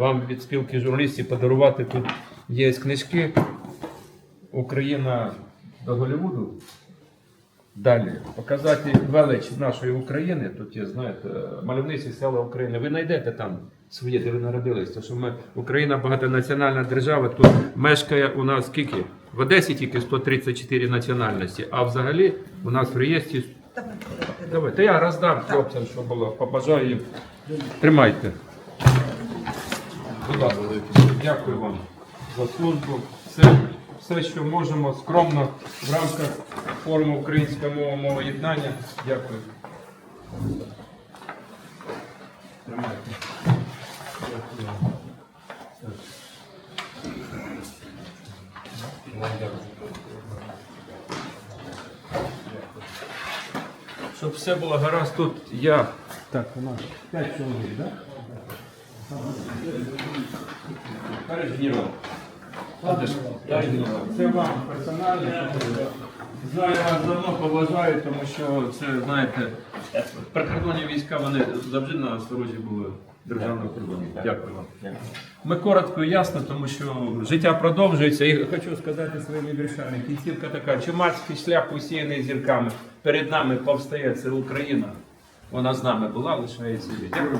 вам від спілки журналістів подарувати тут є книжки Україна до Голлівуду. Далі показати велич нашої України. Тут є, знаєте, мальовниці села України. Ви знайдете там своє, де ви народились. Тому що ми Україна багатонаціональна держава. Тут мешкає у нас скільки? В Одесі тільки 134 національності, а взагалі у нас в реєстрі. Давайте я роздам хлопцям, що було. Побажаю їм. Тримайте. Будь ласка. Дякую вам за службу. Все, все, що можемо, скромно в рамках форуму Українська мова мова єднання. Дякую. Щоб все було гаразд, тут я. Так, у нас 5 чоловік, так? Генерал. Це вам персонально. Знаю вас давно поважаю, тому що це, знаєте, прикордонні війська вони завжди на сторожі були державного кордону. Дякую вам. Ми коротко і ясно, тому що життя продовжується. І хочу сказати своїми віршами. Кінцівка така, чумацький шлях усіяний зірками. Перед нами повстає це Україна. Вона з нами була, лишається. Дякую.